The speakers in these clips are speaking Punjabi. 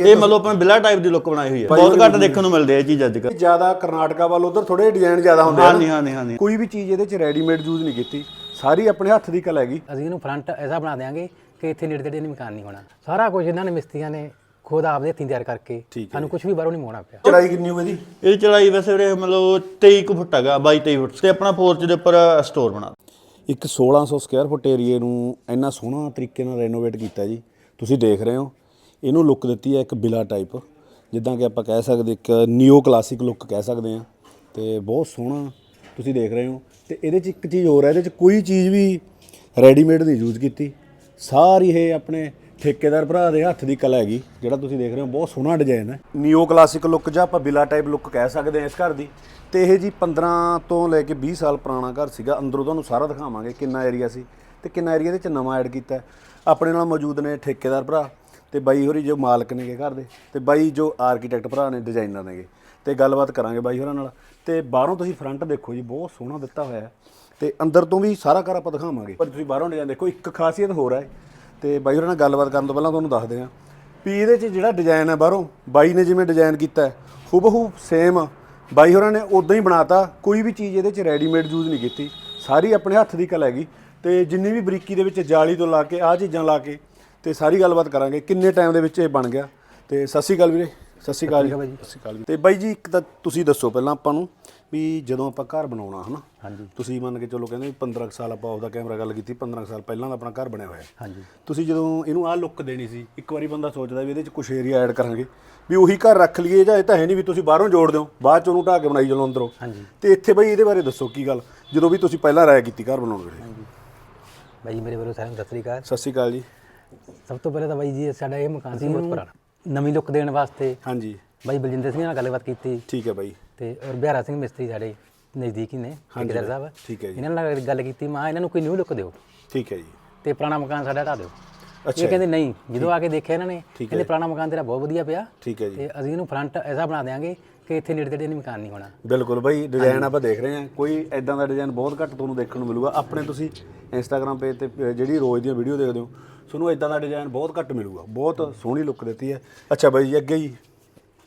ਇਹ ਮਤਲਬ ਆਪਾਂ ਬਿਲਾ ਟਾਈਪ ਦੀ ਲੁੱਕ ਬਣਾਈ ਹੋਈ ਹੈ। ਬਹੁਤ ਘੱਟ ਦੇਖਣ ਨੂੰ ਮਿਲਦੇ ਆ ਇਹ ਚੀਜ਼ ਅੱਜ ਕੱਲ੍ਹ। ਜ਼ਿਆਦਾ ਕਰਨਾਟਕਾ ਵੱਲ ਉਧਰ ਥੋੜੇ ਡਿਜ਼ਾਈਨ ਜ਼ਿਆਦਾ ਹੁੰਦੇ ਆ ਹਾਂਜੀ ਹਾਂਜੀ ਹਾਂਜੀ। ਕੋਈ ਵੀ ਚੀਜ਼ ਇਹਦੇ ਚ ਰੈਡੀਮੇਡ ਯੂਜ਼ ਨਹੀਂ ਕੀਤੀ। ਸਾਰੀ ਆਪਣੇ ਹੱਥ ਦੀ ਕਲਾ ਹੈਗੀ। ਅਸੀਂ ਇਹਨੂੰ ਫਰੰਟ ਐਸਾ ਬਣਾ ਦੇਾਂਗੇ ਕਿ ਇੱਥੇ ਨੇੜੇ ਤੇੜੇ ਨਹੀਂ ਮਕਾਨ ਨਹੀਂ ਹੋਣਾ। ਸਾਰਾ ਕੁਝ ਇਹਨਾਂ ਨੇ ਮਿਸਤਰੀਆਂ ਨੇ ਖੁਦ ਆਪਦੇ ਹੱਥੀਂ ਤਿਆਰ ਕਰਕੇ ਸਾਨੂੰ ਕੁਝ ਵੀ ਬਾਹਰੋਂ ਨਹੀਂ ਮੰਗਵਾਉਣਾ ਪਿਆ। ਚੜਾਈ ਕਿੰਨੀ ਹੋਈ ਇਹਦੀ? ਇਹ ਚੜਾਈ ਵੈਸੇ ਵੀਰੇ ਮਤਲਬ 23 ਕੁ ਫੁੱਟ ਹੈਗਾ 22 23 ਫੁੱਟ। ਤੇ ਆਪਣਾ ਪੋਰਚ ਦੇ ਉੱਪਰ ਸਟੋਰ ਬਣਾ ਇੱਕ 1600 ਸਕੁਅਰ ਫੁੱਟ ਏਰੀਏ ਨੂੰ ਇੰਨਾ ਸੋਹਣਾ ਤਰੀਕੇ ਨਾਲ ਰੈਨੋਵੇਟ ਕੀਤਾ ਜੀ। ਤੁਸੀਂ ਦੇਖ ਰਹੇ ਹੋ ਇਹਨੂੰ ਲੁੱਕ ਦਿੱਤੀ ਹੈ ਇੱਕ ਬਿਲਾ ਟਾਈਪ ਜਿੱਦਾਂ ਕਿ ਆਪਾਂ ਕਹਿ ਸਕਦੇ ਇੱਕ ਨਿਓ ਕਲਾਸਿਕ ਲੁੱਕ ਕਹਿ ਸਕਦੇ ਆ ਤੇ ਬਹੁਤ ਸੋਹਣਾ ਤੁਸੀਂ ਦੇਖ ਰਹੇ ਹੋ। ਤੇ ਇਹਦੇ 'ਚ ਇੱਕ ਚੀਜ਼ ਹੋਰ ਹੈ, ਇਹਦੇ 'ਚ ਕੋਈ ਚੀਜ਼ ਵੀ ਰੈਡੀਮੇਡ ਨਹੀਂ ਯੂਜ਼ ਕੀਤੀ। ਸਾਰੀ ਇਹ ਆਪਣੇ ਠੇਕੇਦਾਰ ਭਰਾ ਦੇ ਹੱਥ ਦੀ ਕਲਾ ਹੈਗੀ, ਜਿਹੜਾ ਤੁਸੀਂ ਦੇਖ ਰਹੇ ਹੋ, ਬਹੁਤ ਸੋਹਣਾ ਡਿਜ਼ਾਈਨ ਹੈ। ਨਿਓ ਕਲਾਸਿਕ ਲੁੱਕ ਜਾਂ ਆਪਾਂ ਬਿਲਾ ਟਾਈਪ ਲੁੱਕ ਕਹਿ ਸਕਦੇ ਹਾਂ ਇਸ ਘਰ ਦੀ। ਤੇ ਇਹ ਜੀ 15 ਤੋਂ ਲੈ ਕੇ 20 ਸਾਲ ਪੁਰਾਣਾ ਘਰ ਸੀਗਾ। ਅੰਦਰੋਂ ਤੁਹਾਨੂੰ ਸਾਰਾ ਦਿਖਾਵਾਂਗੇ ਕਿੰਨਾ ਏਰੀਆ ਸੀ ਤੇ ਕਿੰਨਾ ਏਰੀਆ ਦੇ ਵਿੱਚ ਨਵਾਂ ਐਡ ਕੀਤਾ ਆਪਣੇ ਨਾਲ ਮੌਜੂਦ ਨੇ ਠੇਕੇਦਾਰ ਭਰਾ। ਤੇ ਬਾਈ ਹੋਰੀ ਜੋ ਮਾਲਕ ਨੇਗੇ ਘਰ ਦੇ, ਤੇ ਬਾਈ ਜੋ ਆਰਕੀਟੈਕਟ ਭਰਾ ਨੇ ਡਿਜ਼ਾਈਨਰ ਨੇਗੇ। ਤੇ ਗੱਲਬਾਤ ਕਰਾਂਗੇ ਬਾਈ ਹੋਰਾਂ ਨਾਲ। ਤੇ ਬਾਹਰੋਂ ਤੁਸੀਂ ਫਰੰਟ ਦੇਖੋ ਜੀ, ਬਹੁਤ ਸੋਹਣਾ ਦਿੱਤਾ ਹੋਇਆ ਹੈ। ਤੇ ਅੰਦਰ ਤੋਂ ਵੀ ਸਾਰਾ ਘਰ ਆਪਾਂ ਦਿਖਾਵਾਂਗੇ। ਪਰ ਤੁਸੀਂ ਬਾਹਰੋਂ ਡਿਜ਼ਾਈਨ ਦੇਖੋ, ਇੱਕ ਖਾਸੀਅਤ ਹੋਰ ਹੈ। ਤੇ ਬਾਈ ਹੋਰਾਂ ਨਾਲ ਗੱਲਬਾਤ ਕਰਨ ਤੋਂ ਪਹਿਲਾਂ ਤੁਹਾਨੂੰ ਦੱਸਦੇ ਹਾਂ। ਵੀ ਇਹਦੇ 'ਚ ਜਿਹੜਾ ਡਿਜ਼ਾਈਨ ਹੈ ਬਾਹਰੋਂ, ਬਾਈ ਨੇ ਜਿਵੇਂ ਡਿਜ਼ਾਈਨ ਕੀਤਾ ਹੈ, ਹੂਬਹੂ ਸੇਮ ਬਾਈ ਹੋਰਾਂ ਨੇ ਉਦਾਂ ਹੀ ਬਣਾਤਾ, ਕੋਈ ਵੀ ਚੀਜ਼ ਇਹਦੇ 'ਚ ਰੈਡੀਮੇਡ ਯੂਜ਼ ਨਹੀਂ ਕੀਤੀ। ਸਾਰੀ ਆਪਣੇ ਹੱਥ ਦੀ ਕਲਾ ਹੈਗੀ। ਤੇ ਜਿੰਨੀ ਵੀ ਬਰੀਕੀ ਦੇ ਵਿੱਚ ਜਾਲੀ ਤੋਂ ਲਾ ਕੇ ਆਹ ਚੀਜ਼ਾਂ ਲਾ ਕੇ ਤੇ ਸਾਰੀ ਗੱਲਬਾਤ ਕਰਾਂਗੇ ਕਿੰਨੇ ਟਾਈਮ ਦੇ ਵਿੱਚ ਇਹ ਬਣ ਗਿਆ। ਤੇ ਸਤਿ ਸ਼੍ਰੀ ਅਕਾਲ ਵੀਰੇ ਸਤਿ ਸ਼੍ਰੀ ਅਕਾਲ ਜੀ। ਸਤਿ ਸ਼੍ਰੀ ਅਕਾਲ ਜੀ। ਤੇ ਬਾਈ ਜੀ ਇੱਕ ਤਾਂ ਤੁਸੀਂ ਦੱਸੋ ਪਹਿਲਾਂ ਆਪਾਂ ਨੂੰ ਵੀ ਜਦੋਂ ਆਪਾਂ ਘਰ ਬਣਾਉਣਾ ਹਨਾ? ਹਾਂਜੀ। ਤੁਸੀਂ ਮੰਨ ਕੇ ਚਲੋ ਕਹਿੰਦੇ ਵੀ 15 ਕੁ ਸਾਲ ਆਪਾਂ ਆਪਦਾ ਕੈਮਰਾ ਗੱਲ ਕੀਤੀ 15 ਕੁ ਸਾਲ ਪਹਿਲਾਂ ਦਾ ਆਪਣਾ ਘਰ ਬਣਿਆ ਹੋਇਆ। ਹਾਂਜੀ। ਤੁਸੀਂ ਜਦੋਂ ਇਹਨੂੰ ਆਹ ਲੁੱਕ ਦੇਣੀ ਸੀ ਇੱਕ ਵਾਰੀ ਬੰਦਾ ਸੋਚਦਾ ਵੀ ਇਹਦੇ 'ਚ ਕੁਝ ਏਰੀਆ ਐਡ ਕਰਾਂਗੇ। ਵੀ ਉਹੀ ਘਰ ਰੱਖ ਲਈਏ ਜਾਂ ਇਹ ਤਾਂ ਹੈ ਨਹੀਂ ਵੀ ਤੁਸੀਂ ਬਾਹਰੋਂ ਜੋੜ ਦਿਓ ਬਾਅਦ 'ਚ ਉਹਨੂੰ ਢਾਹ ਕੇ ਬਣਾਈ ਚਲੋ ਅੰਦਰੋਂ। ਹਾਂਜੀ। ਤੇ ਇੱਥੇ ਬਈ ਇਹਦੇ ਬਾਰੇ ਦੱਸੋ ਕੀ ਗੱਲ ਜਦੋਂ ਵੀ ਤੁਸੀਂ ਪਹਿਲਾਂ ਰਾਇ ਕੀਤੀ ਘਰ ਬਣਾਉਣ ਵੇਲੇ। ਬਾਈ ਜੀ ਮੇਰੇ ਵੱਲੋਂ ਸਾਰਿਆਂ ਨੂੰ ਸਤਿ ਸ੍ਰੀ ਅਕਾਲ। ਸਤਿ ਸ਼੍ਰੀ ਅਕਾਲ ਜੀ। ਸਭ ਤੋਂ ਪਹਿਲਾਂ ਤਾਂ ਬਾਈ ਜੀ ਸਾਡਾ ਇਹ ਮਕਾਨ ਸੀ ਬਹੁਤ ਪੁਰਾਣਾ। ਨਵੀਂ ਲੁੱਕ ਦੇਣ ਵਾਸਤੇ ਹਾਂਜੀ। ਬਾਈ ਬਲਜਿੰਦਰ ਸਿੰਘ ਨਾਲ ਗੱਲਬਾਤ ਕੀਤੀ। ਠੀਕ ਹੈ ਬਾਈ। ਤੇ ਔਰ ਬਿਹਾਰਾ ਸਿੰਘ ਮਿਸਤਰੀ ਸਾਡੇ ਨਜ਼ਦੀਕ ਹੀ ਨੇ ਠੇਕੇਦਾਰ ਸਾਹਿਬ। ਠੀਕ ਹੈ ਜੀ। ਇਹਨਾਂ ਨਾਲ ਗੱਲ ਕੀਤੀ ਮਾਂ ਇਹਨਾਂ ਨੂੰ ਕੋਈ ਨਿਊ ਲੁੱਕ ਦਿਓ। ਠੀਕ ਹੈ ਜੀ। ਤੇ ਪੁਰਾਣਾ ਮਕਾਨ ਸਾਡਾ ਢਾ ਦਿਓ। ਇਹ ਕਹਿੰਦੇ ਨਹੀਂ ਜਦੋਂ ਆ ਕੇ ਦੇਖਿਆ ਇਹਨਾਂ ਨੇ ਕਹਿੰਦੇ ਪੁਰਾਣਾ ਮਕਾਨ ਤੇਰਾ ਬਹੁਤ ਵਧੀਆ ਪਿਆ ਠੀਕ ਹੈ ਜੀ। ਤੇ ਅਸੀਂ ਇਹਨੂੰ ਫਰੰਟ ਐਸਾ ਬਣਾ ਦੇਾਂਗੇ ਕਿ ਇੱਥੇ ਨੇੜੇ ਤੇੜੇ ਨਹੀਂ ਮਕਾਨ ਨਹੀਂ ਹੋਣਾ। ਬਿਲਕੁਲ ਬਾਈ ਡਿਜ਼ਾਈਨ ਆਪਾਂ ਦੇਖ ਰਹੇ ਹਾਂ। ਕੋਈ ਐਦਾਂ ਦਾ ਡਿਜ਼ਾਈਨ ਬਹੁਤ ਘੱਟ ਤੁਹਾਨੂੰ ਦੇਖਣ ਨੂੰ ਮਿਲੂਗਾ। ਆਪਣੇ ਤੁਸੀਂ ਇੰਸਟਾਗ੍ਰam ਪੇਜ ਤੇ ਜਿਹੜੀ ਰੋਜ਼ ਦੀਆਂ ਵੀਡੀਓ ਦੇਖਦੇ ਹੋ ਤੁਹਾਨੂੰ ਐਦਾਂ ਦਾ ਡਿਜ਼ਾਈਨ ਬਹੁਤ ਘੱਟ ਮਿਲੂਗਾ। ਬਹੁਤ ਸੋਹਣੀ ਲੁੱਕ ਦਿੱਤੀ ਹੈ। ਅੱਛਾ ਬਾਈ ਜੀ ਅੱਗੇ ਜੀ।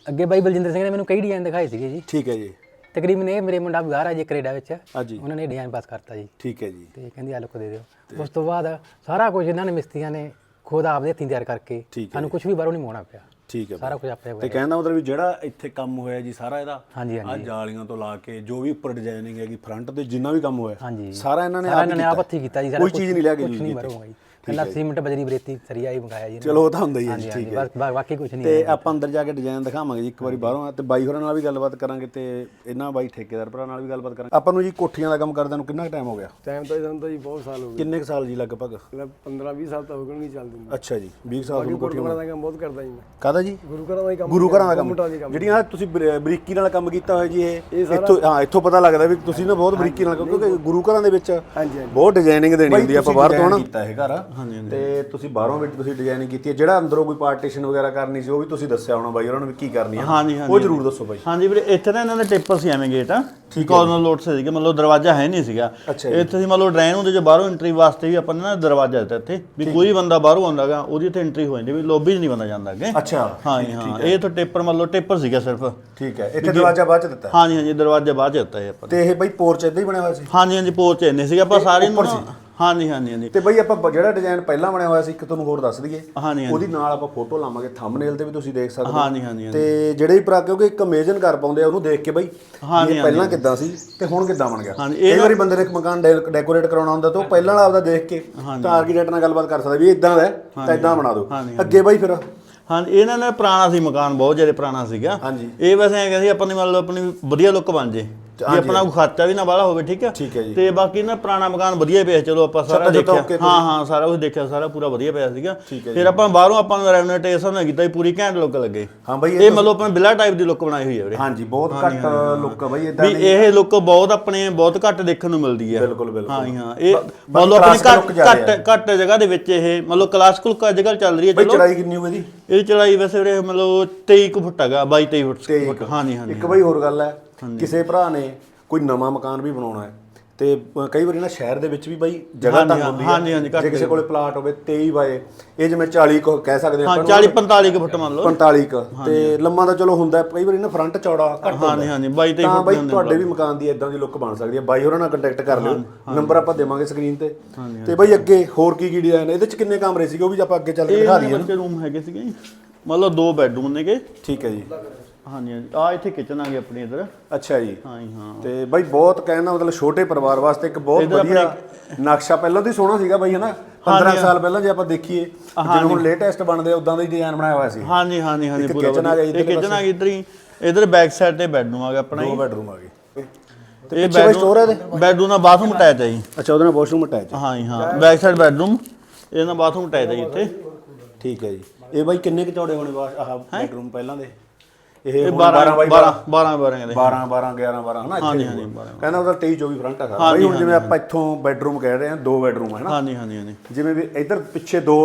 ਅੱਗੇ ਬਾਈ ਬਲਜਿੰਦਰ ਸਿੰਘ ਨੇ ਮੈਨੂੰ ਕਈ ਡਿਜ਼ਾਈਨ ਦਿਖਾਏ ਸੀਗੇ ਜੀ। ਠੀਕ ਹੈ ਜੀ। ਤਕਰੀਬਨ ਇਹ ਮੇਰੇ ਮੁੰਡਾ ਬਾਹਰ ਆ ਜੀ ਕੈਨੇਡਾ ਵਿੱਚ ਉਹਨਾਂ ਨੇ ਡਿਜ਼ਾਈਨ ਪਾਸ ਕਰਤਾ ਜੀ। ਠੀਕ ਹੈ ਜੀ। ਤੇ ਕਹਿੰਦੀ ਆ ਲੁੱਕ ਦੇ ਦਿਓ। ਉਸ ਤੋਂ ਬਾਅਦ ਸਾਰਾ ਕੁਝ ਇਹਨਾਂ ਨੇ ਮਿਸਤਰੀਆਂ ਨੇ ਖੁਦ ਆਪਦੇ ਹੱਥੀਂ ਤਿਆਰ ਕਰਕੇ ਠੀਕ ਹੈ ਸਾਨੂੰ ਕੁਝ ਵੀ ਬਾਹਰੋਂ ਨਹੀਂ ਮੰਗਵਾਉਣਾ ਪਿਆ। ਠੀਕ ਹੈ ਸਾਰਾ ਕੁਝ ਆਪੇ ਤੇ ਕਹਿਣ ਦਾ ਮਤਲਬ ਵੀ ਜਿਹੜਾ ਇੱਥੇ ਕੰਮ ਹੋਇਆ ਜੀ ਸਾਰਾ ਇਹਦਾ ਹਾਂਜੀ ਜਾਲੀਆਂ ਤੋਂ ਲਾ ਕੇ ਜੋ ਵੀ ਉੱਪਰ ਡਿਜ਼ਾਈਨਿੰਗ ਹੈਗੀ ਫਰੰਟ ਤੇ ਜਿੰਨਾ ਵੀ ਕੰਮ ਹੋਇਆ ਹਾਂਜੀ। ਸਾਰਾ ਇਹਨਾਂ ਨੇ ਸਾਰਾ ਆਪ ਇਹਨਾਂ ਨੇ ਆਪ ਹੱਥੀਂ ਕੀਤਾ ਜੀ ਸਾਰਾ ਕੋਈ ਚੀਜ਼ ਨਹੀਂ ਲਿਆ ਕੇ ਕੁਝ use ਨਹੀਂ। ਬਾਹਰੋਂ ਮੰਗਾਈ ਕੱਲਾ ਸੀਮੈਂਟ ਬਜਰੀ ਬਰੇਤੀ ਸਰੀਆ ਹੀ ਮੰਗਾਇਆ ਜੀ ਚਲੋ ਉਹ ਤਾਂ ਹੁੰਦਾ ਹੀ ਹੈ ਠੀਕ ਹੈ। ਬਾਕੀ ਕੁਝ ਨਹੀਂ ਤੇ ਆਪਾਂ ਅੰਦਰ ਜਾ ਕੇ ਡਿਜ਼ਾਈਨ ਦਿਖਾਵਾਂਗੇ ਜੀ ਇੱਕ ਵਾਰੀ ਬਾਹਰੋਂ। ਤੇ ਬਾਈ ਹੋਰਾਂ ਨਾਲ ਵੀ ਗੱਲਬਾਤ ਕਰਾਂਗੇ ਤੇ ਇਹਨਾਂ ਬਾਈ ਠੇਕੇਦਾਰ ਭਰਾ ਨਾਲ ਵੀ ਗੱਲਬਾਤ ਕਰਾਂਗੇ। ਆਪਾਂ ਨੂੰ ਜੀ ਕੋਠੀਆਂ ਦਾ ਕੰਮ ਕਰਦਿਆਂ ਨੂੰ ਕਿੰਨਾ ਟਾਈਮ ਹੋ ਗਿਆ? ਟਾਈਮ ਤਾਂ ਸਾਨੂੰ ਤਾਂ ਜੀ ਬਹੁਤ ਸਾਲ ਹੋ ਗਏ। ਕਿੰਨੇ ਕੁ ਸਾਲ ਜੀ ਲਗਭਗ? ਮਤਲਬ 15 20 ਸਾਲ ਤਾਂ ਹੋ ਗਏ ਨਹੀਂ ਚੱਲਦੀ ਅੱਛਾ ਜੀ 20 ਸਾਲ ਤੋਂ ਕੋਠੀਆਂ ਦਾ ਕੰਮ ਬਹੁਤ ਕਰਦਾ ਜੀ ਮੈਂ। ਕਾਹਦਾ ਜੀ? ਗੁਰੂ ਘਰਾਂ ਦਾ ਕੰਮ ਗੁਰੂ ਘਰਾਂ ਦਾ ਕੰਮ। ਜਿਹੜੀਆਂ ਤੁਸੀਂ ਬਰ- ਬਰੀਕੀ ਨਾਲ ਕੰਮ ਕੀਤਾ ਹੋਇਆ ਜੀ ਇਹ। ਇੱਥੋਂ ਹਾਂ ਇੱਥੋਂ ਪਤਾ ਲੱਗਦਾ ਵੀ ਤੁਸੀਂ ਨਾ ਬਹੁਤ ਬਰੀਕੀ ਨਾਲ ਕਿਉਂਕਿ ਗੁਰੂ ਘਰਾਂ ਦੇ ਵਿੱਚ ਹਾਂਜੀ ਹਾਂਜੀ। ਬਹੁਤ ਡਿਜ਼ਾਈਨਿੰਗ ਦੇਣੀ ਹੁੰਦੀ ਆ ਆਪਾਂ ਬਾਹਰ ਤੋਂ ਨਾ ਕੀਤਾ ਇਹ ਘਰ। ਤੇ ਤੁਸੀਂ ਬਾਹਰੋਂ ਵੀ ਤੁਸੀਂ ਡਿਜ਼ਾਈਨਿੰਗ ਕੀਤੀ ਹੈ ਜਿਹੜਾ ਅੰਦਰੋਂ ਕੋਈ ਪਾਰਟੀਸ਼ਨ ਵਗੈਰਾ ਕਰਨੀ ਸੀ ਉਹ ਵੀ ਤੁਸੀਂ ਦੱਸਿਆ ਹੋਣਾ ਬਾਈ ਉਹਨਾਂ ਨੂੰ ਵੀ ਕੀ ਕਰਨੀ ਆ। ਹਾਂਜੀ ਹਾਂਜੀ ਉਹ ਜ਼ਰੂਰ ਦੱਸੋ ਬਾਈ। ਹਾਂਜੀ ਵੀਰੇ ਇੱਥੇ ਨਾ ਇਹਨਾਂ ਦੇ ਟੇਪਰ ਸੀ ਐਵੇਂ ਗੇਟ ਆ ਕਾਰਨਰ ਲੋਟ ਸੀਗੇ ਮਤਲਬ ਦਰਵਾਜ਼ਾ ਹੈ ਨਹੀਂ ਸੀਗਾ। ਅੱਛਾ ਇੱਥੇ ਸੀ ਮਤਲਬ ਡਰਾਈਨ ਹੁੰਦੇ ਜੋ ਬਾਹਰੋਂ ਐਂਟਰੀ ਵਾਸਤੇ ਵੀ ਆਪਾਂ ਨੇ ਨਾ ਦਰਵਾਜ਼ਾ ਦਿੱਤਾ ਇੱਥੇ ਵੀ ਕੋਈ ਬੰਦਾ ਬਾਹਰੋਂ ਆਉਂਦਾਗਾ ਉਹਦੀ ਇੱਥੇ ਐਂਟਰੀ ਹੋ ਜਾਂਦੀ ਵੀ ਲੌਬੀ 'ਚ ਨਹੀਂ ਬੰਦਾ ਜਾਂਦਾ ਅੱਗੇ। ਅੱਛਾ ਹਾਂਜੀ ਹਾਂ ਇਹ ਤਾਂ ਟੇਪਰ ਮਤਲਬ ਟੇਪਰ ਸੀਗਾ ਸਿਰਫ। ਠੀਕ ਹੈ ਇੱਥੇ ਦਰਵਾਜ਼ਾ ਬਾਅਦ ਚ ਦਿੱਤਾ। ਹਾਂਜੀ ਹਾਂਜੀ ਦਰਵਾਜ਼ਾ ਬਾਅਦ 'ਚ ਦਿੱਤਾ ਇਹ ਆਪਾਂ ਨੇ। ਤੇ ਇਹ ਬਾਈ ਪੋਰਚ ਇਦਾਂ ਹੀ ਬਣਿਆ ਹੋਇਆ ਸੀ? ਹਾਂਜੀ ਹਾਂਜੀ ਪੋਰਚ ਇੰਨੇ ਸੀਗਾ ਆਪਾਂ ਸਾਰੇ ਨੂੰ ਨਾ- ਹਾਂਜੀ ਹਾਂਜੀ ਹਾਂਜੀ। ਤੇ ਬਈ ਆਪਾਂ ਜਿਹੜਾ ਡਿਜ਼ਾਈਨ ਪਹਿਲਾਂ ਬਣਿਆ ਹੋਇਆ ਸੀ ਇੱਕ ਤੁਹਾਨੂੰ ਹੋਰ ਦੱਸ ਦਈਏ। ਹਾਂਜੀ ਉਹਦੀ ਨਾਲ ਆਪਾਂ ਫੋਟੋ ਲਾਵਾਂਗੇ ਥੰਬਨੇਲ ਤੇ ਵੀ ਤੁਸੀਂ ਦੇਖ ਸਕਦੇ ਹੋ। ਹਾਂਜੀ ਹਾਂਜੀ। ਤੇ ਜਿਹੜੇ ਵੀ ਭਰਾ ਕਿਉਂਕਿ ਇੱਕ ਇਮੇਜਨ ਕਰ ਪਾਉਂਦੇ ਆ ਉਹਨੂੰ ਦੇਖ ਕੇ ਬਈ ਹਾਂਜੀ, ਇਹ ਪਹਿਲਾਂ ਕਿੱਦਾਂ ਸੀ ਤੇ ਹੁਣ ਕਿੱਦਾਂ ਬਣ ਗਿਆ। ਹਾਂਜੀ, ਕਈ ਵਾਰੀ ਬੰਦੇ ਨੇ ਇੱਕ ਮਕਾਨ ਡੈਕੋਰੇਟ ਕਰਾਉਣਾ ਹੁੰਦਾ ਤਾਂ ਉਹ ਪਹਿਲਾਂ ਵਾਲਾ ਆਪਦਾ ਦੇਖ ਕੇ ਤਾਂ ਆਰਕੀਟੈਕਟ ਨਾਲ ਗੱਲਬਾਤ ਕਰ ਸਕਦਾ ਵੀ ਇਦਾਂ ਦਾ ਹੈ ਤਾਂ ਇਦਾਂ ਬਣਾ ਦਿਓ। ਅੱਗੇ ਬਈ ਫਿਰ। ਹਾਂਜੀ ਇਹਨਾਂ ਨੇ ਪੁਰਾਣਾ ਸੀ ਮਕਾਨ ਬਹੁਤ ਜ਼ਿਆਦਾ ਪੁਰਾਣਾ ਸੀਗਾ। ਹਾਂਜੀ। ਇਹ ਵੈਸੇ ਐਂ ਕਹਿੰਦੇ ਆਪਣੀ ਮਤਲਬ ਆਪਣੀ ਵਧੀਆ ਲੁੱਕ ਬਣ ਜੇ। ਵੀ ਆਪਣਾ ਕੋਈ ਖਰਚਾ ਵੀ ਨਾ ਬਾਹਲਾ ਹੋਵੇ ਠੀਕ ਹੈ ਠੀਕ ਹੈ ਜੀ। ਤੇ ਬਾਕੀ ਨਾ ਪੁਰਾਣਾ ਮਕਾਨ ਵਧੀਆ ਪਿਆ ਚਲੋ ਆਪਾਂ ਸਾਰਾ ਛੱਤਾਂ ਦੇਖਿਆ। okay ਹਾਂ ਹਾਂ ਸਾਰਾ ਕੁਝ ਦੇਖਿਆ ਸਾਰਾ ਪੂਰਾ ਵਧੀਆ ਪਿਆ ਸੀਗਾ। ਠੀਕ ਹੈ ਫਿਰ ਆਪਾਂ ਬਾਹਰੋਂ ਆਪਾਂ ਨੂੰ ਰੈਨੋਵੇਟੇਸ਼ਨ ਨਾ ਕੀਤਾ ਵੀ ਪੂਰੀ ਘੈਂਟ ਲੁੱਕ ਲੱਗੇ। ਹਾਂ ਬਈ ਇਹ ਮਤਲਬ ਆਪਾਂ ਬਿਲਾ ਟਾਈਪ ਦੀ ਲੁੱਕ ਬਣਾਈ ਹੋਈ ਹੈ ਵੀਰੇ। ਹਾਂਜੀ ਬਹੁਤ ਘੱਟ ਲੁੱਕ ਬਈ ਇਦਾਂ ਵੀ ਇਹ ਲੁੱਕ ਬਹੁਤ ਆਪਣੇ ਬਹੁਤ ਘੱਟ ਦੇਖਣ ਨੂੰ ਮਿਲਦੀ ਹੈ। ਬਿਲਕੁਲ, ਬਿਲਕੁਲ। ਹਾਂ ਜੀ, ਹਾਂ। ਇਹ ਮਤਲਬ ਆਪਣੀ classical look ਘੱਟ ਘੱਟ ਘੱਟ ਜਗ੍ਹਾ ਦੇ ਵਿੱਚ ਇਹ ਮਤਲਬ ਕਲਾਸਿਕਲ ਅੱਜ ਕੱਲ੍ਹ ਚੱਲ ਰਹੀ ਹੈ ਬਈ ਚਲੋ। ਚੜਾਈ ਕਿੰਨੀ ਹੋਈ ਇਹਦੀ? ਇਹ ਚੜਾਈ ਵੈਸੇ ਵੀਰੇ ਮਤਲਬ 23 ਕੁ ਫੁੱਟ ਹੈਗਾ 22 23 ਫੁੱਟ। ਹਾਂਜੀ ਹਾਂਜੀ ਇੱਕ ਬਈ ਹੋਰ ਗੱਲ ਹੈ ਕਿਸੇ ਭਰਾ ਨੇ ਕੋਈ ਨਵਾਂ ਮਕਾਨ ਵੀ ਬਣਾਉਣਾ ਹੈ ਤੇ ਅ, ਕਈ ਵਾਰੀ ਨਾ ਸ਼ਹਿਰ ਦੇ ਵਿੱਚ ਵੀ ਬਾਈ ਜਗ੍ਹਾ ਹਾਂਜੀ, ਤੰਗ ਹਾਂ, ਹੁੰਦੀ ਹਾਂਜੀ, ਹਾਂਜੀ, ਘੱਟ ਜੇ ਕਿਸੇ ਕੋਲੇ ਪਲਾਟ ਹੋਵੇ 23 ਬਾਏ ਇਹ ਜਿਵੇਂ 40 ਕੁ ਕਹਿ ਸਕਦੇ ਹਾਂ ਆਪਾਂ 40 45 ਕੁ ਫੁੱਟ ਮੰਨ ਲਓ। 45 ਕੁ। ਤੇ ਲੰਮਾ ਤਾਂ ਚਲੋ ਹੁੰਦਾ ਹੈ, ਕਈ ਵਾਰੀ ਨਾ ਫਰੰਟ ਚੌੜਾ ਘੱਟ ਹੁੰਦਾ। ਹਾਂਜੀ ਹਾਂਜੀ 22 23 ਤਾਂ ਫੁੱਟ ਬਾਈ ਹੁੰਦੇ ਤੁਹਾਡੇ ਵੀ ਮਕਾਨ ਦੀ ਇਦਾਂ ਦੀ ਲੁੱਕ ਬਣ ਸਕਦੀ ਹੈ ਬਾਈ ਹੋਰਾਂ ਨਾਲ ਕੰਟੈਕਟ ਕਰ ਲਿਓ। ਨੰਬਰ ਆਪਾਂ ਦੇਵਾਂਗੇ ਸਕਰੀਨ ਤੇ। ਤੇ ਬਾਈ ਅੱਗੇ ਹੋਰ ਕੀ ਕੀ ਡਿਜ਼ਾਈਨ ਇਹਦੇ ਚ ਕਿੰਨੇ ਕਮਰੇ ਸੀਗੇ? ਉਹ ਵੀ ਆਪਾਂ ਅੱਗੇ ਚੱਲ ਕੇ ਦਿਖਾ ਇਹ ਦਈਏ ਬੱਚੇ ਰੂਮ ਹੈਗੇ ਸੀਗੇ। ਜੀ। ਲਓ ਦੋ ਬੈੱਡਰੂਮ ਨੇਗੇ। ਠੀਕ ਹੈ ਜੀ। ਹਾਂਜੀ ਹਾਂਜੀ। ਆ ਇੱਥੇ ਕਿਚਨ ਆ ਗਈ ਆਪਣੀ ਇਧਰ। ਅੱਛਾ ਜੀ। ਹਾਂ ਜੀ ਹਾਂ। ਤੇ ਬਾਈ ਬਹੁਤ ਕਹਿਣ ਦਾ ਮਤਲਬ ਛੋਟੇ ਪਰਿਵਾਰ ਵਾਸਤੇ ਇੱਕ ਬਹੁਤ ਇੱਧਰ ਵਧੀਆ ਨਕਸ਼ਾ ਪਹਿਲਾਂ ਤੋਂ ਹੀ ਸੋਹਣਾ ਸੀਗਾ ਬਾਈ ਹਨਾ? 15 ਸਾਲ ਪਹਿਲਾਂ ਜੇ ਆਪਾਂ ਦੇਖੀਏ ਜਿਵੇਂ ਹੁਣ ਲੇਟੈਸਟ ਬਣਦੇ ਉਦਾਂ ਦਾ ਹੀ ਡਿਜ਼ਾਈਨ ਬਣਾਇਆ ਹੋਇਆ ਸੀ। ਹਾਂਜੀ ਹਾਂਜੀ ਹਾਂਜੀ ਪੂਰਾ kitchen ਆ ਗਿਆ ਇੱਧਰਲੇ ਕਿਚਨ ਆ ਗਈ ਇਧਰ ਹੀ। ਇਧਰ ਬੈਕ ਸਾਈਡ ਤੇ ਬੈੱਡਰੂਮ ਆ ਗਿਆ ਆਪਣਾ ਦੋ ਬੈਡਰੂਮ ਆ ਗਏ। ਇਹ store ਹੈ ਇਹਦੇ? ਬੈੱਡਰੂਮ ਨਾਲ ਬਾਥਰੂਮ ਅਟੈਚ ਹੈ ਜੀ। ਅੱਛਾ ਉਹਦੇ ਨਾਲ ਵਾਸ਼ਰੂਮ ਅਟੈਚ ਹਾਂ ਜੀ ਹਾਂ। ਬੈਕ ਸਾਈਡ ਬੈੱਡਰੂਮ ਇਹਦੇ ਨਾਲ ਬਾਥਰੂਮ ਅਟੈਚ ਹੈ ਜੀ ਇੱਥੇ। ਠੀਕ ਹੈ ਜੀ। ਇਹ ਬਾਈ ਕਿੰਨੇ ਕੁ ਚੌੜੇ ਹੋਣੇ ਆਹ ਬੈਡਰੂਮ ਪਹਿਲਾਂ ਦੇ? ਇਹ ਇਹ ਹੁਣ 12 ਬਾਈ 12 12 12 ਦੇ 12 12 11 12 ਹਨਾ ਹਾਂਜੀ, ਇੱਥੇ ਹਾਂਜੀ, ਹੋਊਗਾ। 12 ਕਹਿੰਦਾ ਉਹਦਾ 23 24 ਫਰੰਟ ਆ ਸਾਰਾ। ਬਾਈ ਹੁਣ ਜਿਵੇਂ ਆਪਾਂ ਇੱਥੋਂ ਬੈਡਰੂਮ ਕਹਿ ਰਹੇ ਹਾਂ ਦੋ ਬੈਡਰੂਮ ਹੈ ਨਾ ਹਾਂਜੀ ਹਾਂਜੀ ਹਾਂਜੀ। ਜਿਵੇਂ ਵੀ ਇੱਧਰ ਪਿੱਛੇ ਦੋ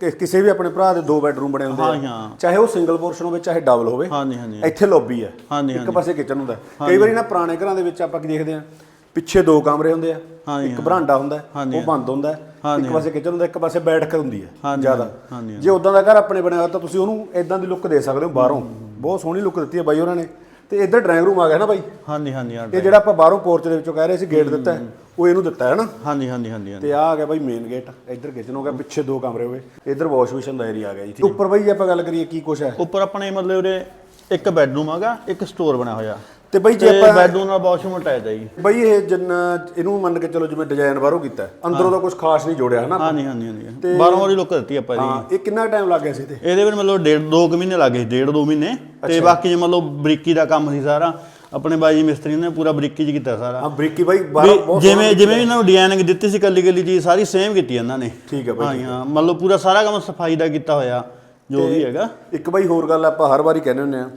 ਕਿ- ਕਿਸੇ ਵੀ ਆਪਣੇ ਭਰਾ ਦੇ ਦੋ ਬੈਡਰੂਮ ਬਣੇ ਹੁੰਦੇ ਹਾਂ, ਆ ਹਾਂ। ਚਾਹੇ ਉਹ ਸਿੰਗਲ ਪੋਰਸ਼ਨ ਹੋਵੇ ਚਾਹੇ ਡਬਲ ਹੋਵੇ। ਹਾਂਜੀ ਹਾਂਜੀ ਇੱਥੇ ਲੌਬੀ ਹੈ ਹਾਂਜੀ, ਇੱਕ ਪਾਸੇ ਕਿਚਨ ਹੁੰਦਾ। ਹੈ। ਕਈ ਵਾਰੀ ਨਾ ਪੁਰਾਣੇ ਘਰਾਂ ਦੇ ਵਿੱਚ ਆਪਾਂ ਕੀ ਦੇਖਦੇ ਆ ਪਿੱਛੇ ਦੋ ਕਮਰੇ ਹੁੰਦੇ ਆ। ਇੱਕ ਬਰਾਂਡਾ ਹੁੰਦਾ ਉਹ ਬੰਦ ਹੁੰਦਾ। ਇੱਕ ਪਾਸੇ ਕਿਚਨ ਹੁੰਦਾ ਇੱਕ ਪਾਸੇ ਬੈਠਕ ਹੁੰਦੀ ਹੈ। ਜ਼ਿਆਦਾ ਜੇ ਉਦਾਂ ਦਾ ਘਰ ਆਪਣੇ ਬਣਿਆ ਹੋਇਆ ਤਾਂ ਤੁਸੀਂ ਉਹਨੂੰ ਇਦਾਂ ਦੀ ਲੁੱਕ ਦੇ ਸਕਦੇ ਹੋ ਬਾਹਰੋਂ। ਬਹੁਤ ਸੋਹਣੀ ਲੁੱਕ ਦਿੱਤੀ ਹੈ ਬਾਈ ਉਹਨਾਂ ਨੇ। ਤੇ ਇੱਧਰ ਡਰਾਇੰਗ ਰੂਮ ਆ ਗਿਆ ਨਾ ਬਾਈ? ਹਾਂਜੀ ਹਾਂਜੀ ਹਾਂ ਇਹ ਜਿਹੜਾ ਆਪਾਂ ਬਾਹਰੋਂ ਪੋਰਚ ਦੇ ਵਿੱਚੋਂ ਕਹਿ ਰਹੇ ਸੀ ਗੇਟ ਦਿੱਤਾ ਹੈ, ਉਹ ਇਹਨੂੰ ਦਿੱਤਾ ਹੈ ਨਾ? ਹਾਂਜੀ ਹਾਂਜੀ ਹਾਂਜੀ ਤੇ ਆ ਆ ਗਿਆ ਬਾਈ ਮੇਨ ਗੇਟ ਇੱਧਰ ਕਿਚਨ ਹੋ ਗਿਆ ਪਿੱਛੇ ਦੋ ਕਮਰੇ ਹੋਏ। ਇੱਧਰ ਵਾਸ਼ ਬੇਸਿਨ ਦਾ ਏਰੀਆ ਆ ਗਿਆ ਜੀ ਉੱਪਰ ਬਾਈ ਜੇ ਆਪਾਂ ਗੱਲ ਕਰੀਏ ਕੀ ਕੁਛ ਹੈ? ਉੱਪਰ ਆਪਣੇ ਮਤਲਬ ਉਰੇ ਇੱਕ ਬੈੱਡਰੂਮ ਹੈਗਾ ਇੱਕ ਸਟੋਰ ਬਣਿਆ ਹੋਇਆ। ਤੇ ਬਾਈ ਜੇ ਆਪਾਂ ਬੈੱਡਰੂਮ ਨਾਲ ਵਾਸ਼ਰੂਮ ਅਟੈਚ ਹੈ ਜੀ। ਬਾਈ ਇਹ ਜਿੰਨਾ ਇਹਨੂੰ ਮੰਨ ਕੇ ਚਲੋ ਜਿਵੇਂ ਡਿਜ਼ਾਈਨ ਬਾਹਰੋਂ ਕੀਤਾ। ਅੰਦਰੋਂ ਤਾਂ ਕੁਝ ਖਾਸ ਨਹੀਂ ਜੋੜਿਆ ਹਨਾ ਹਾਂਜੀ ਹਾਂਜੀ ਹਾਂਜੀ। 12 ਵਾਲੀ ਲੁੱਕ ਦਿੱਤੀ ਆਪਾਂ ਜੀ। ਹਾਂ ਇਹ ਕਿੰਨਾ ਟਾਈਮ ਲੱਗ ਗਿਆ ਸੀ ਤੇ? ਇਹਦੇ ਵਿੱਚ ਮਤਲਬ ਡੇਢ ਦੋ ਕੁ ਮਹੀਨੇ ਲੱਗੇ ਡੇਢ ਦੋ ਮਹੀਨੇ। ਤੇ ਬਾਕੀ ਜੇ ਮਤਲਬ ਬਰੀਕੀ ਦਾ ਕੰਮ ਸੀ ਸਾਰਾ ਆਪਣੇ ਬਾਈ ਜੀ ਮਿਸਤਰੀ ਨੇ ਪੂਰਾ ਬਰੀਕੀ ਚ ਕੀਤਾ ਸਾਰਾ। ਹਾਂ ਬਰੀਕੀ ਬਾਈ ਬਾਹਰੋਂ ਜਿਵੇਂ ਜਿਵੇਂ ਇਹਨਾਂ ਨੂੰ ਡਿਜ਼ਾਈਨਿੰਗ ਦਿੱਤੀ ਸੀ ਕੱਲੀ ਕੱਲੀ ਚੀਜ਼ ਸਾਰੀ ਸੇਮ ਕੀਤੀ ਇਹਨਾਂ ਨੇ। ਠੀਕ ਹੈ ਬਾਈ ਹਾਂ ਜੀ, ਹਾਂ ਮਤਲਬ ਪੂਰਾ ਸਾਰਾ ਕੰਮ ਸਫ਼ਾਈ ਦਾ ਕੀਤਾ ਹੋਇਆ ਜੋ ਵੀ ਹੈਗਾ। ਇੱਕ ਬਾਈ ਹੋਰ ਗੱਲ ਆਪਾਂ ਹਰ ਵਾਰੀ ਕਹਿੰਦੇ ਹੁੰਦੇ ਆ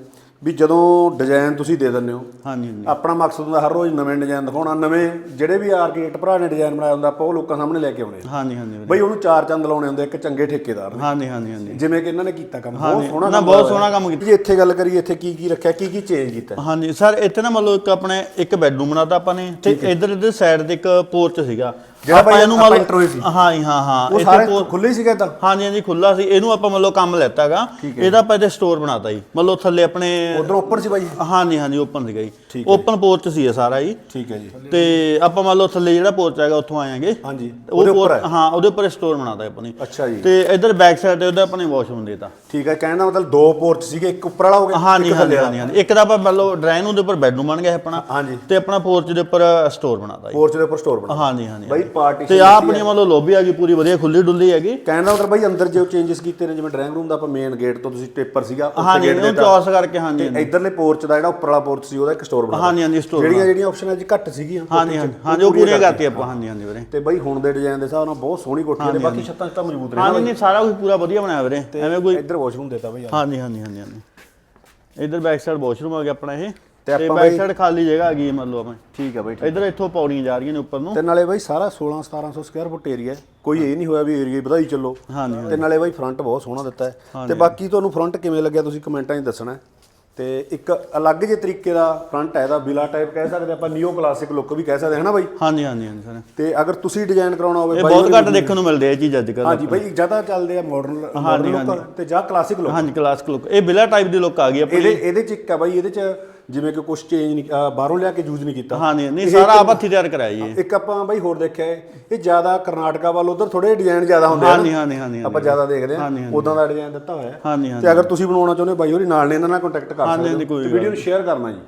ਵੀ ਜਦੋਂ ਡਿਜ਼ਾਈਨ ਤੁਸੀਂ ਦੇ ਦਿੰਦੇ ਹੋ ਹਾਂਜੀ ਹਾਂਜੀ ਆਪਣਾ ਮਕਸਦ ਹੁੰਦਾ ਹਰ ਰੋਜ਼ ਨਵੇਂ ਡਿਜ਼ਾਈਨ ਦਿਖਾਉਣਾ ਨਵੇਂ ਜਿਹੜੇ ਵੀ ਆਰਕੀਟੈਕਟ ਭਰਾ ਨੇ ਡਿਜ਼ਾਈਨ ਬਣਾਇਆ ਹੁੰਦਾ ਆਪਾਂ ਉਹ ਲੋਕਾਂ ਸਾਹਮਣੇ ਲੈ ਕੇ ਆਉਣੇ ਆ। ਹਾਂਜੀ ਹਾਂਜੀ ਵੀਰੇ। ਬਈ ਉਹਨੂੰ ਚਾਰ ਚੰਦ ਲਾਉਣੇ ਹੁੰਦੇ ਇੱਕ ਚੰਗੇ ਠੇਕੇਦਾਰ ਨੇ ਹਾਂਜੀ ਹਾਂਜੀ ਹਾਂਜੀ ਜਿਵੇਂ ਕਿ ਇਹਨਾਂ ਨੇ ਕੀਤਾ ਕੰਮ ਬਹੁਤ ਹਾਂਜੀ, ਸੋਹਣਾ ਨਾ, ਬਹੁਤ। ਸੋਹਣਾ ਕੰਮ ਕੀਤਾ। ਜੇ ਇੱਥੇ ਗੱਲ ਕਰੀਏ ਇੱਥੇ ਕੀ ਕੀ ਰੱਖਿਆ ਕੀ ਕੀ ਚੇਂਜ ਕੀਤਾ ਹਾਂਜੀ ਸਰ ਇੱਥੇ ਨਾ ਮਤਲਬ ਇੱਕ ਆਪਣੇ ਇੱਕ ਬੈੱਡਰੂਮ ਬਣਾਤਾ ਆਪਾਂ ਨੇ ਤੇ ਇੱਧਰ ਇੱਧਰ ਸਾਈਡ ਤੇ ਇੱਕ ਪੋਰਚ ਸੀਗਾ ਜਿਹੜਾ ਇਹਨੂੰ ਆਪਾਂ ਹੋਏ ਸੀ। ਹਾਂ ਜੀ, ਹਾਂ ਹਾਂ। ਉਹ ਸਾਰੇ ਖੁੱਲੇ ਸੀਗਾ ਤਾਂ? ਹਾਂਜੀ ਹਾਂਜੀ ਖੁੱਲਾ ਸੀ। ਇਹਨੂੰ ਆਪਾਂ ਮਤਲਬ ਕੰਮ ਲੈਤਾਗਾ ਇਹਦਾ ਆਪਾਂ ਇੱਥੇ ਸਟੋਰ ਬਣਾਤਾ ਜੀ। ਮਤਲਬ ਥੱਲੇ ਆਪਣੇ ਉਧਰ ਉੱਪਰ ਸੀ ਬਾਈ ਹਾਂਜੀ ਹਾਂਜੀ ਓਪਨ ਸੀਗਾ ਜੀ। ਠੀਕ ਓਪਨ ਪੋਰਚ ਸੀ ਇਹ ਸਾਰਾ ਜੀ। ਠੀਕ ਹੈ ਜੀ। ਤੇ ਆਪਾਂ ਮੰਨ ਲਓ ਥੱਲੇ ਜਿਹੜਾ ਪੋਰਚ ਹੈਗਾ ਉੱਥੋਂ ਆਏਗੇ ਹਾਂਜੀ ਉਹ ਉਹਦੇ ਉੱਪਰ ਪੋਰ- ਹੈ ਹਾਂ ਉਹਦੇ ਉੱਪਰ ਸਟੋਰ ਬਣਾਤਾ ਆਪਾਂ ਨੇ। ਅੱਛਾ ਜੀ। ਤੇ ਇੱਧਰ ਬੈਕ ਸਾਈਡ ਤੇ ਉਹਦਾ ਆਪਾਂ ਨੇ ਵਾਸ਼ਰੂਮ ਦੇਤਾ। ਠੀਕ ਹੈ ਕਹਿਣ ਦਾ ਮਤਲਬ ਦੋ ਪੋਰਚ ਸੀਗੇ ਇੱਕ ਉੱਪਰ ਵਾਲਾ ਹੋ ਗਿਆ ਹਾਂਜੀ ਇੱਕ ਹਾਂਜੀ ਥੱਲੇ ਹਾਂਜੀ ਹਾਂਜੀ। ਇੱਕ ਤਾਂ ਆਪਾਂ ਮੰਨ ਲਓ ਡਰਾਇੰਗ ਦੇ ਉੱਪਰ ਬੈੱਡਰੂਮ ਬਣ ਗਿਆ ਇਹ ਆਪਣਾ। ਹਾਂਜੀ। ਤੇ ਆਪਣਾ ਪੋਰਚ ਦੇ ਉੱਪਰ ਸਟੋਰ ਬਣਾਤਾ ਜੀ। ਪੋਰਚ ਦੇ ਉੱਪਰ ਸਟੋਰ ਬਣਾ ਹਾਂਜੀ ਹਾਂਜੀ। ਬਾਈ ਪਾਰਟੀਸ਼ਨ ਤੇ ਆ ਆਪਣੀ ਮੰਨ ਲਓ ਲੋਬੀ ਆ ਗਈ ਪੂਰੀ ਵਧੀਆ ਖੁੱਲੀ ਡੁੱਲੀ ਹੈਗੀ। ਕਹਿਣ ਦਾ ਮਤਲਬ ਬਾਈ ਅੰਦਰ ਜੋ ਚੇਂਜਸ ਕੀਤੇ ਨੇ ਜਿਵੇਂ ਡਰਾਇੰਗ ਰੂਮ ਦਾ ਆਪਾਂ ਮੇਨ ਗੇਟ ਤੋਂ ਤੁਸੀਂ ਪੇਪਰ ਸੀਗਾ ਹਾਂਜੀ ਗੇਟ ਦੇ ਚੌਰਸ ਕਰਕੇ ਹਾਂਜੀ। ਇਧਰਲੇ ਪੋਰਚ ਦਾ ਜਿਹੜਾ ਉੱਪਰਲਾ ਪੋਰਚ ਸੀ ਉਹਦਾ ਇੱਕ ਸਟੋਰ ਬਣਾ ਹਾਂਜੀ ਹਾਂਜੀ ਸਟੋਰ ਜਿਹੜੀਆਂ ਜਿਹੜੀਆਂ ਆਪਸ਼ਨਾਂ ਅੱਜ ਘੱਟ ਸੀਗੀਆਂ ਹਾਂਜੀ ਹਾਂਜੀ ਉਹ ਪੂਰੀਆਂ ਕਰਤੀ ਆਪਾਂ ਹਾਂਜੀ ਹਾਂਜੀ ਵੀਰੇ। ਤੇ ਬਾਈ ਹੁਣ ਦੇ ਡਿਜ਼ਾਈਨ ਦੇ ਹਿਸਾਬ ਨਾਲ ਬਹੁਤ ਸੋਹਣੀ ਕੋਠੀ ਨੇ ਬਾਕੀ ਛੱਤਾਂ ਛੱਤਾਂ ਮਜ਼ਬੂਤ ਨੇ। ਹਾਂਜੀ ਨਹੀਂ ਸਾਰਾ ਕੁਝ ਪੂਰਾ ਵਧੀਆ ਬਣਾਇਆ ਵੀਰੇ। ਐਵੇਂ ਕੋਈ ਇੱਧਰ ਵਾਸ਼ਰੂਮ ਦੇਤਾ ਬਾਈ ਹਾਂਜੀ ਹਾਂਜੀ ਹਾਂਜੀ ਹਾਂਜੀ। ਇਧਰ ਬੈਕ ਸਾਈਡ ਵਾਸ਼ਰੂਮ ਆ ਗਿਆ ਆਪਣਾ ਇਹ। ਤੇ ਆਪਾਂ ਬੈਕ ਬਈ- ਸਾਈਡ ਖਾਲੀ ਜਗ੍ਹਾ ਆ ਗਈ ਲਓ ਆਪਣੇ ਠੀਕ ਹੈ ਬਾਈ ਇਧਰ ਇੱਥੋਂ ਪੌੜੀਆਂ ਜਾ ਰਹੀਆਂ ਨੇ ਉੱਪਰ ਨੂੰ। ਤੇ ਨਾਲੇ ਬਾਈ ਸਾਰਾ 16 1700 ਸਕੁਅਰ ਫੁੱਟ ਏਰੀਆ ਕੋਈ ਇਹ ਨਹੀਂ ਹੋਇਆ ਵੀ ਏਰੀਆ ਵਧਾਈ ਚੱਲੋ। ਹਾਂਜੀ ਤੇ ਨਾਲੇ ਬਾਈ ਫਰੰਟ ਬਹੁਤ ਸੋਹਣਾ ਦਿੱਤਾ ਹੈ। ਤੇ ਬਾਕੀ ਤੁਹਾਨੂੰ ਫਰੰਟ ਕਿਵੇਂ ਲੱਗਿਆ ਤੁਸੀਂ ਕਮੈਂਟਾਂ 'ਚ ਦੱਸਣਾ ਹੈ। ਤੇ ਇੱਕ ਅਲੱਗ ਜਿਹੇ ਤਰੀਕੇ ਦਾ ਫਰੰਟ ਹੈ ਇਹਦਾ ਬਿਲਾ ਟਾਈਪ ਕਹਿ ਸਕਦੇ ਆਪਾਂ ਨਿਓ ਕਲਾਸਿਕ ਲੁੱਕ ਵੀ ਕਹਿ ਸਕਦੇ ਹਾਂ ਨਾ ਬਾਈ? ਹਾਂਜੀ ਹਾਂਜੀ ਹਾਂਜੀ ਸਰ। ਤੇ ਅਗਰ ਤੁਸੀਂ ਡਿਜ਼ਾਈਨ ਕਰਾਉਣਾ ਹੋਵੇ ਇਹ ਬਾਈ ਬਹੁਤ ਘੱਟ ਦੇਖਣ ਨੂੰ ਮਿਲਦੇ ਆ ਇਹ ਚੀਜ਼ ਅੱਜ ਕੱਲ੍ਹ। ਹਾਂਜੀ ਬਾਈ ਜ਼ਿਆਦਾ ਚੱਲਦੇ ਆ ਮਾਡਰਨ ਮਾਡਰਨ ਲੁੱਕ ਤੇ ਜਾਂ ਕਲਾਸਿਕ ਲੁੱਕ ਹਾਂਜੀ ਕਲਾਸਿਕ ਲੁੱਕ ਇਹ ਬਿਲਾ ਟਾਈਪ ਦੀ ਲੁੱਕ ਆ ਗਈ ਆਪਣੀ। ਇਹਦੇ ਇਹਦੇ ਚ ਇੱਕ ਆ ਬਾਈ ਇਹਦੇ ਚ ਜਿਵੇਂ ਕਿ ਕੁਝ ਚੇਂਜ ਨਹੀਂ ਬਾਹਰੋਂ ਲਿਆ ਕੇ ਯੂਜ਼ ਨਹੀਂ ਕੀਤਾ। ਹਾਂਜੀ ਨਹੀਂ ਸਾਰਾ ਆਪ ਹੱਥੀ ਤਿਆਰ ਕਰਾਇਆ ਜੀ। ਇੱਕ ਆਪਾਂ ਬਾਈ ਹੋਰ ਦੇਖਿਆ ਹੈ, ਇਹ ਜ਼ਿਆਦਾ ਕਰਨਾਟਕਾ ਵੱਲ ਉਧਰ ਥੋੜੇ ਡਿਜ਼ਾਈਨ ਜ਼ਿਆਦਾ ਹੁੰਦੇ ਆ ਹਾਂਜੀ ਨਾ। ਹਾਂਜੀ ਹਾਂਜੀ ਆਪਾਂ ਜ਼ਿਆਦਾ ਦੇਖਦੇ ਆ ਉਦਾਂ ਦਾ ਡਿਜ਼ਾਈਨ ਦਿੱਤਾ ਹੋਇਆ। ਹੈ। ਤੇ ਅਗਰ ਤੁਸੀਂ ਬਣਾਉਣਾ ਚਾਹੁੰਦੇ ਹੋ ਬਾਈ ਹੋਰੀ ਨਾਲ ਨੇ ਇਹਨਾਂ ਨਾਲ ਕੰਟੈਕਟ ਕਰ ਸਕਦੇ ਹੋ। ਵੀਡੀਓ ਨੂੰ ਸ਼ੇਅਰ ਕਰਨਾ ਜੀ।